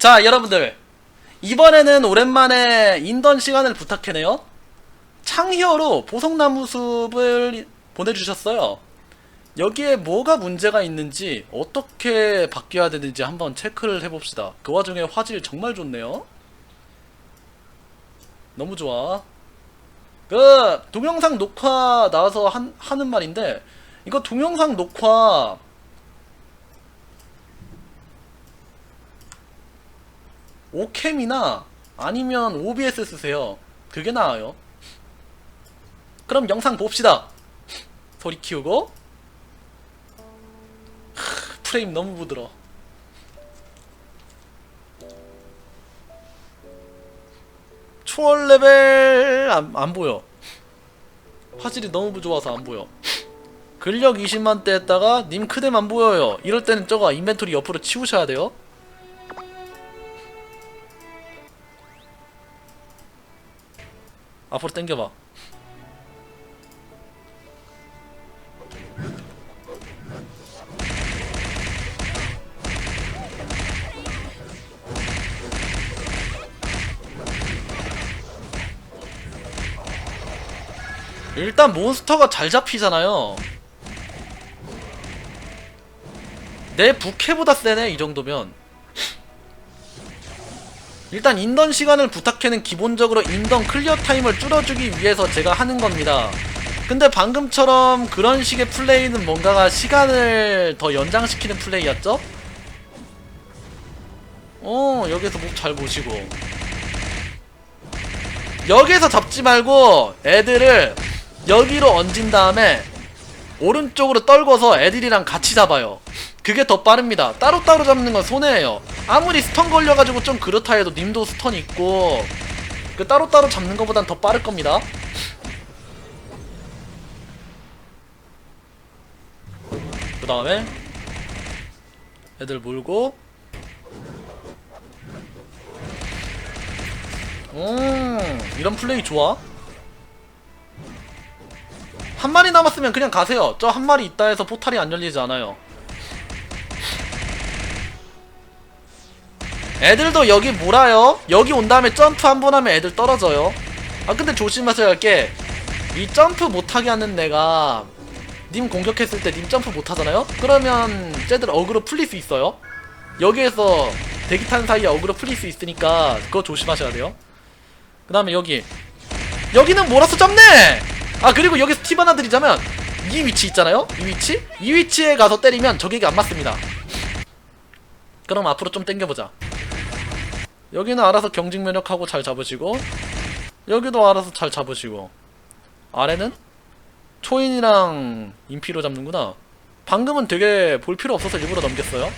자, 여러분들. 이번에는 오랜만에 인던 시간을 부탁해네요. 창히어로 보석나무 숲을 보내주셨어요. 여기에 뭐가 문제가 있는지, 어떻게 바뀌어야 되는지 한번 체크를 해봅시다. 그 와중에 화질 정말 좋네요. 너무 좋아. 그, 동영상 녹화 나와서 한, 하는 말인데, 이거 동영상 녹화 오캠이나 아니면 OBS 쓰세요. 그게 나아요. 그럼 영상 봅시다. 소리 키우고. 하, 프레임 너무 부드러. 초월 레벨 안, 안 보여. 화질이 너무 좋아서 안 보여. 근력 20만 대 했다가 님 크뎀 안 보여요. 이럴 때는 저거 인벤토리 옆으로 치우셔야 돼요. 앞으로 당겨봐. 일단 몬스터가 잘 잡히잖아요. 내 부캐보다 세네 이 정도면. 일단 인던 시간을 부탁해는 기본적으로 인던 클리어 타임을 줄여주기 위해서 제가 하는 겁니다. 근데 방금처럼 그런 식의 플레이는 뭔가가 시간을 더 연장시키는 플레이였죠? 어, 여기서 목 잘 보시고. 여기서 잡지 말고 애들을 여기로 얹은 다음에 오른쪽으로 떨궈서 애들이랑 같이 잡아요. 그게 더 빠릅니다. 따로따로 잡는 건 손해예요. 아무리 스턴 걸려가지고 좀 그렇다 해도 님도 스턴 있고 그 따로따로 잡는 것보단 더 빠를 겁니다. 그 다음에 애들 몰고 음 이런 플레이 좋아 한 마리 남았으면 그냥 가세요 저 한 마리 있다 해서 포탈이 안 열리지 않아요 애들도 여기 몰아요. 여기 온 다음에 점프 한 번 하면 애들 떨어져요. 아 근데 조심하셔야 할 게 이 점프 못하게 하는 내가 님 공격했을 때 님 점프 못하잖아요? 그러면 쟤들 어그로 풀릴 수 있어요? 여기에서 대기 탄 사이에 어그로 풀릴 수 있으니까 그거 조심하셔야 돼요. 그 다음에 여기. 여기는 몰아서 잡네! 아 그리고 여기서 팁 하나 드리자면 이 위치 있잖아요? 이 위치? 이 위치에 가서 때리면 적에게 안 맞습니다. 그럼 앞으로 좀 당겨보자 여기는 알아서 경직 면역하고 잘 잡으시고 여기도 알아서 잘 잡으시고. 아래는 초인이랑 인피로 잡는구나. 방금은 되게 볼 필요 없어서 일부러 넘겼어요.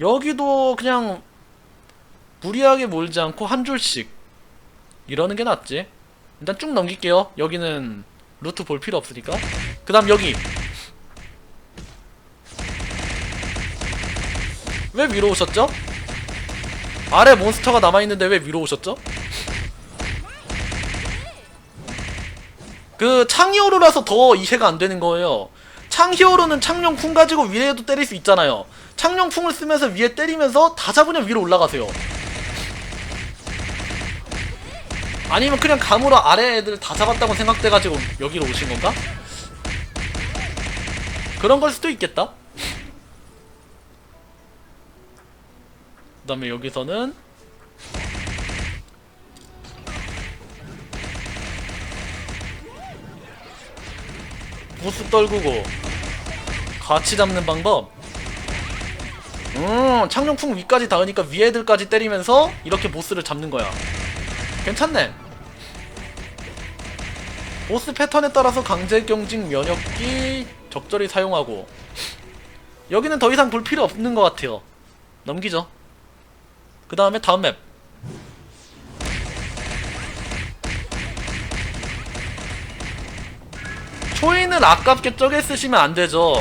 여기도 그냥 무리하게 몰지 않고 한 줄씩. 이러는 게 낫지. 일단 쭉 넘길게요. 여기는 루트 볼 필요 없으니까. 그 다음 여기 왜 위로 오셨죠? 아래 몬스터가 남아있는데 왜 위로 오셨죠? 그 창히어로라서 더 이해가 안 되는 거예요 창히어로는 창룡풍 가지고 위에도 때릴 수 있잖아요 창룡풍을 쓰면서 위에 때리면서 다 잡으면 위로 올라가세요 아니면 그냥 감으로 아래 애들 다 잡았다고 생각돼가지고 여기로 오신 건가? 그런 걸 수도 있겠다 그 다음에 여기서는 보스 떨구고 같이 잡는 방법. 음 창룡풍 위까지 닿으니까 위 애들까지 때리면서 이렇게 보스를 잡는 거야. 괜찮네. 보스 패턴에 따라서 강제 경직 면역기 적절히 사용하고 여기는 더 이상 볼 필요 없는 것 같아요. 넘기죠 그 다음에 다음 맵 초인은 아깝게 쪼개 쓰시면 안 되죠.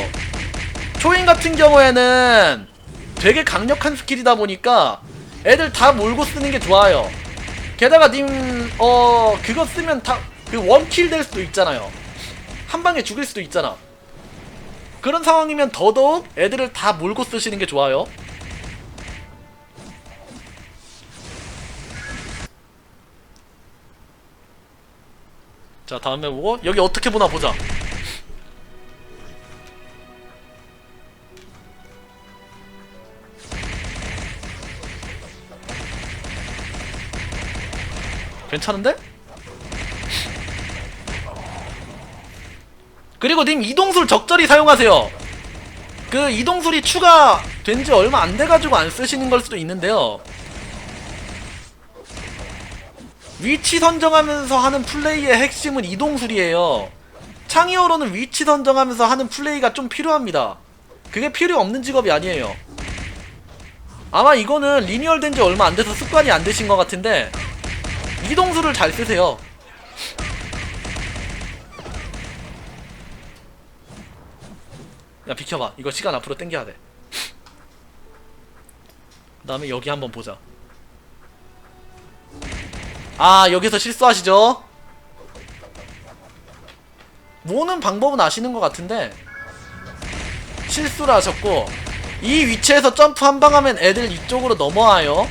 초인 같은 경우에는 되게 강력한 스킬이다 보니까 애들 다 몰고 쓰는 게 좋아요. 게다가 님, 어, 그거 쓰면 다, 그 원킬 될 수도 있잖아요. 한 방에 죽일 수도 있잖아. 그런 상황이면 더더욱 애들을 다 몰고 쓰시는 게 좋아요. 자 다음에 보고 여기 어떻게 보나 보자. 괜찮은데? 그리고 님 이동술 적절히 사용하세요. 그 이동술이 추가된 지 얼마 안 돼가지고 안 쓰시는 걸 수도 있는데요. 위치 선정하면서 하는 플레이의 핵심은 이동술이에요. 창의어로는 위치 선정하면서 하는 플레이가 좀 필요합니다. 그게 필요 없는 직업이 아니에요. 아마 이거는 리뉴얼된 지 얼마 안 돼서 습관이 안 되신 것 같은데 이동술을 잘 쓰세요. 야 비켜봐 이거 시간 앞으로 당겨야 돼 그 다음에 여기 한번 보자 아 여기서 실수하시죠? 모는 방법은 아시는 것 같은데. 실수를 하셨고 이 위치에서 점프 한 방 하면 애들 이쪽으로 넘어와요.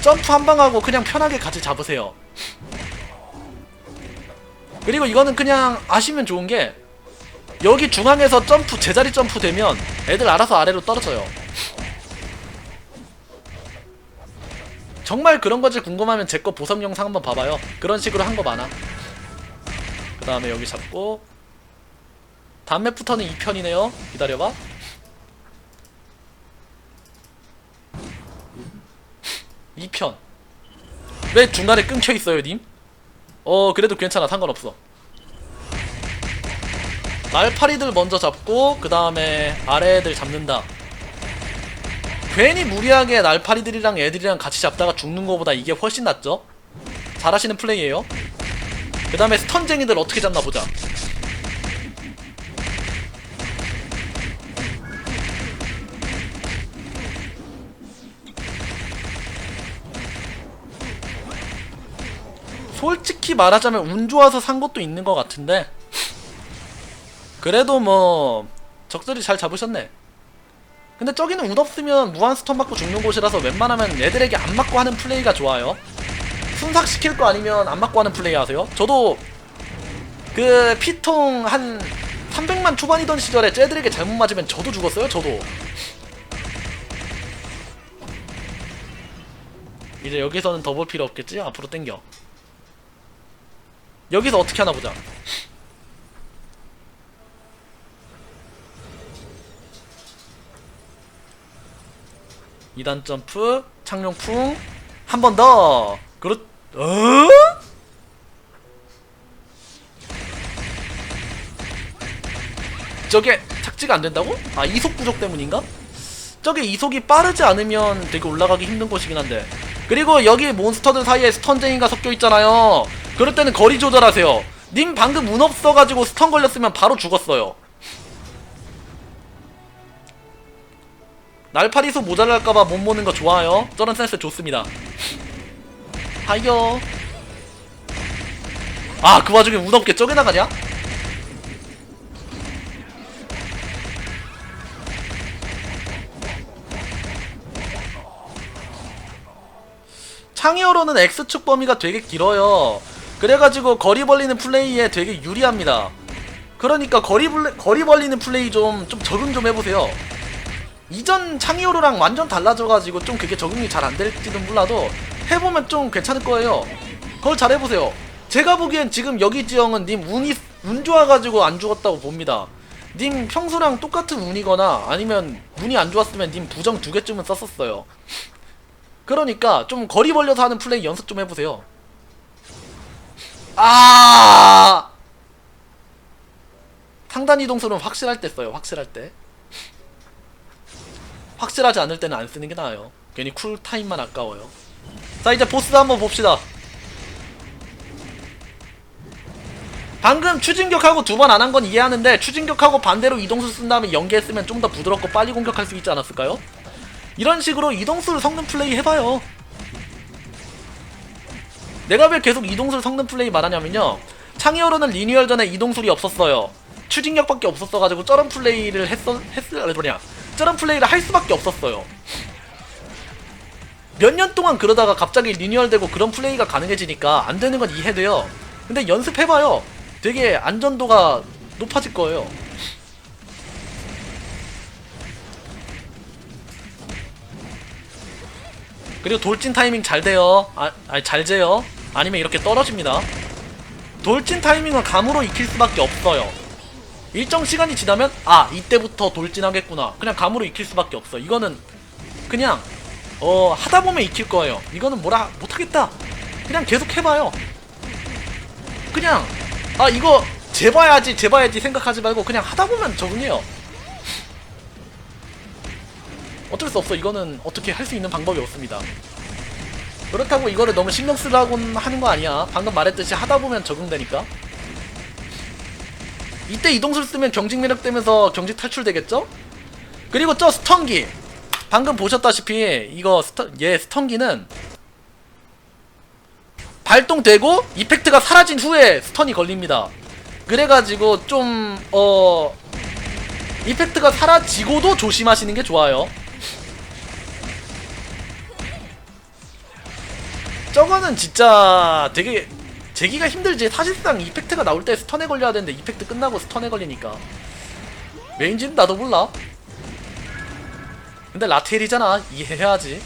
점프 한 방 하고 그냥 편하게 같이 잡으세요. 그리고 이거는 그냥 아시면 좋은 게 여기 중앙에서 점프 제자리 점프 되면 애들 알아서 아래로 떨어져요 정말 그런 거지 궁금하면 제 거 보석 영상 한번 봐봐요. 그런 식으로 한 거 많아. 그 다음에 여기 잡고. 다음 맵부터는 2편이네요. 기다려봐. 이편왜 중간에 끊겨있어요 님? 어 그래도 괜찮아. 상관없어. 날파리들 먼저 잡고 그 다음에 아래 애들 잡는다 괜히 무리하게 날파리들이랑 애들이랑 같이 잡다가 죽는 거보다 이게 훨씬 낫죠? 잘하시는 플레이에요. 그 다음에 스턴쟁이들 어떻게 잡나 보자. 솔직히 말하자면 운 좋아서 산 것도 있는 것 같은데. 그래도 뭐 적절히 잘 잡으셨네 근데 저기는 운 없으면 무한 스턴 맞고 죽는 곳이라서 웬만하면 애들에게 안 맞고 하는 플레이가 좋아요. 순삭시킬 거 아니면 안 맞고 하는 플레이 하세요. 저도 그 피통 한 300만 초반이던 시절에 쟤들에게 잘못 맞으면 저도 죽었어요 저도. 이제 여기서는 더 볼 필요 없겠지? 앞으로 땡겨. 여기서 어떻게 하나 보자 이단 점프 착용풍 한 번 더 그렇 어? 저게 착지가 안 된다고? 아 이속 부족 때문인가? 저게 이속이 빠르지 않으면 되게 올라가기 힘든 곳이긴 한데 그리고 여기 몬스터들 사이에 스턴쟁이가 섞여 있잖아요 그럴 때는 거리 조절하세요 님 방금 운 없어가지고 스턴 걸렸으면 바로 죽었어요 날파리수 모자랄까봐 못 모는 거 좋아요. 저런 센스 좋습니다. 하이요. 아, 그 와중에 운 없게 쪼개 나가냐? 창의어로는 X축 범위가 되게 길어요. 그래가지고 거리 벌리는 플레이에 되게 유리합니다. 그러니까 거리, 거리 벌리는 플레이 좀, 좀 적응 좀 해보세요. 이전 창의호로랑 완전 달라져가지고 좀 그게 적응이 잘 안 될지도 몰라도 해보면 좀 괜찮을 거예요. 그걸 잘 해보세요. 제가 보기엔 지금 여기 지형은 님 운이 운 좋아가지고 안 죽었다고 봅니다. 님 평소랑 똑같은 운이거나 아니면 운이 안 좋았으면 님 부정 두 개쯤은 썼었어요. 그러니까 좀 거리 벌려서 하는 플레이 연습 좀 해보세요. 아 상단 이동수는 확실할 때 써요. 확실할 때. 확실하지 않을 때는 안 쓰는 게 나아요. 괜히 쿨 타임만 아까워요. 자 이제 보스 한번 봅시다. 방금 추진격하고 두 번 안 한 건 이해하는데 추진격하고 반대로 이동수 쓴 다음에 연계했으면 좀 더 부드럽고 빨리 공격할 수 있지 않았을까요? 이런 식으로 이동수를 섞는 플레이 해봐요. 내가 왜 계속 이동수를 섞는 플레이 말하냐면요. 창의어로는 리뉴얼 전에 이동술이 없었어요. 추진력밖에 없었어가지고 저런 플레이를 했어 했을 뭐냐 저런 플레이를 할 수밖에 없었어요. 몇 년 동안 그러다가 갑자기 리뉴얼되고 그런 플레이가 가능해지니까 안 되는 건 이해돼요. 근데 연습해봐요. 되게 안전도가 높아질 거예요. 그리고 돌진 타이밍 잘 돼요. 아, 아니 잘 재요. 아니면 이렇게 떨어집니다. 돌진 타이밍은 감으로 익힐 수밖에 없어요. 일정 시간이 지나면 아 이때부터 돌진하겠구나. 그냥 감으로 익힐 수밖에 없어. 이거는 그냥 어 하다 보면 익힐 거예요. 이거는 뭐라 못하겠다. 그냥 계속 해봐요. 그냥 아 이거 재봐야지 재봐야지 생각하지 말고 그냥 하다 보면 적응해요. 어쩔 수 없어. 이거는 어떻게 할 수 있는 방법이 없습니다. 그렇다고 이거를 너무 신경 쓰라고 하는 거 아니야. 방금 말했듯이 하다 보면 적응되니까. 이때 이동술 쓰면 경직 매력 되면서 경직 탈출되겠죠? 그리고 저 스턴기. 방금 보셨다시피 이거 스턴 얘 스턴기는 발동되고 이펙트가 사라진 후에 스턴이 걸립니다. 그래가지고 좀 어 이펙트가 사라지고도 조심하시는 게 좋아요. 저거는 진짜 되게 재기가 힘들지. 사실상 이펙트가 나올 때 스턴에 걸려야 되는데 이펙트 끝나고 스턴에 걸리니까. 메인지는 나도 몰라. 근데 라텔이잖아. 이해해야지.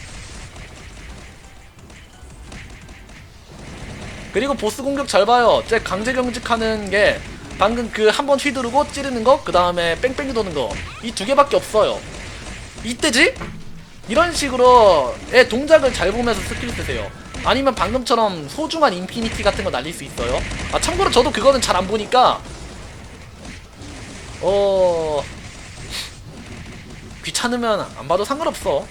그리고 보스 공격 잘 봐요. 제 강제 경직하는 게 방금 그 한 번 휘두르고 찌르는 거, 그 다음에 뺑뺑이 도는 거. 이 두 개밖에 없어요. 이때지? 이런 식으로 의 동작을 잘 보면서 스킬 쓰세요. 아니면 방금처럼 소중한 인피니티 같은 거 날릴 수 있어요. 아 참고로 저도 그거는 잘 안 보니까 어 귀찮으면 안 봐도 상관없어.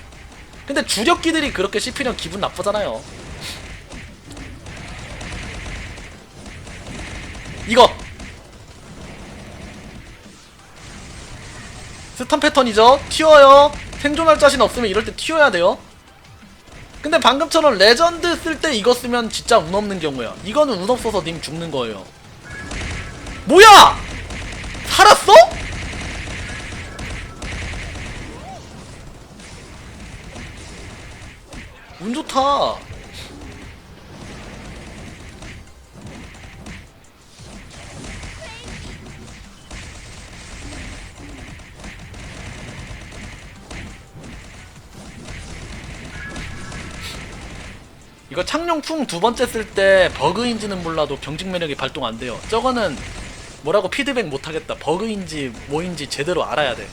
근데 주력기들이 그렇게 씹히면 기분 나쁘잖아요. 이거 스턴 패턴이죠. 튀어요. 생존할 자신 없으면 이럴 때 튀어야 돼요. 근데 방금처럼 레전드 쓸 때 이거 쓰면 진짜 운 없는 경우야. 이거는 운 없어서 님 죽는 거예요. 뭐야! 살았어? 운 좋다. 이거 창룡풍 두 번째 쓸 때 버그인지는 몰라도 경직 매력이 발동 안 돼요. 저거는 뭐라고 피드백 못 하겠다. 버그인지 뭐인지 제대로 알아야 돼.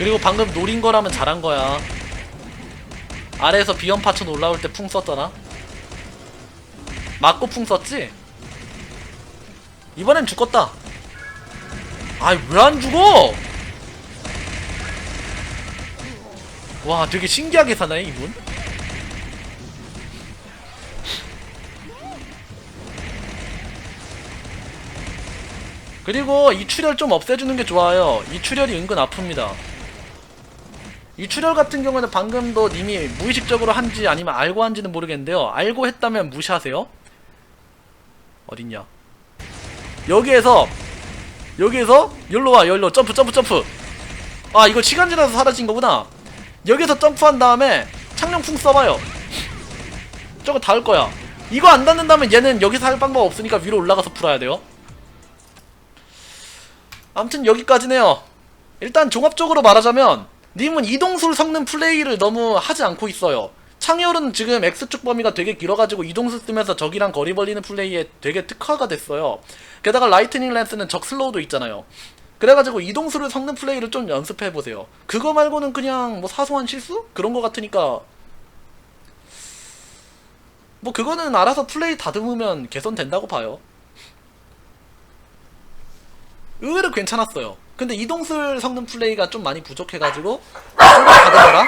그리고 방금 노린 거라면 잘한 거야. 아래에서 비염 파천 올라올 때 풍 썼잖아. 맞고 풍 썼지? 이번엔 죽었다. 아이 왜 안 죽어? 와 되게 신기하게 사네 이분. 그리고 이 출혈 좀 없애주는 게 좋아요. 이 출혈이 은근 아픕니다. 이 출혈 같은 경우는 방금도 님이 무의식적으로 한지 아니면 알고 한지는 모르겠는데요. 알고 했다면 무시하세요. 어딨냐? 여기에서 여기에서 열로 와 열로 점프 점프 점프. 아 이거 시간 지나서 사라진 거구나. 여기서 점프한 다음에 창룡풍 써봐요. 저거 닿을 거야. 이거 안 닿는다면 얘는 여기서 할 방법 없으니까 위로 올라가서 풀어야 돼요. 아무튼 여기까지네요. 일단 종합적으로 말하자면 님은 이동술 섞는 플레이를 너무 하지 않고 있어요. 창열은 지금 X축 범위가 되게 길어가지고 이동술 쓰면서 적이랑 거리 벌리는 플레이에 되게 특화가 됐어요. 게다가 라이트닝 랜스는 적 슬로우도 있잖아요. 그래가지고 이동술을 섞는 플레이를 좀 연습해보세요. 그거 말고는 그냥 뭐 사소한 실수? 그런 거 같으니까 뭐 그거는 알아서 플레이 다듬으면 개선된다고 봐요. 의외로 괜찮았어요. 근데 이동술 섞는 플레이가 좀 많이 부족해가지고 조금 다듬어라.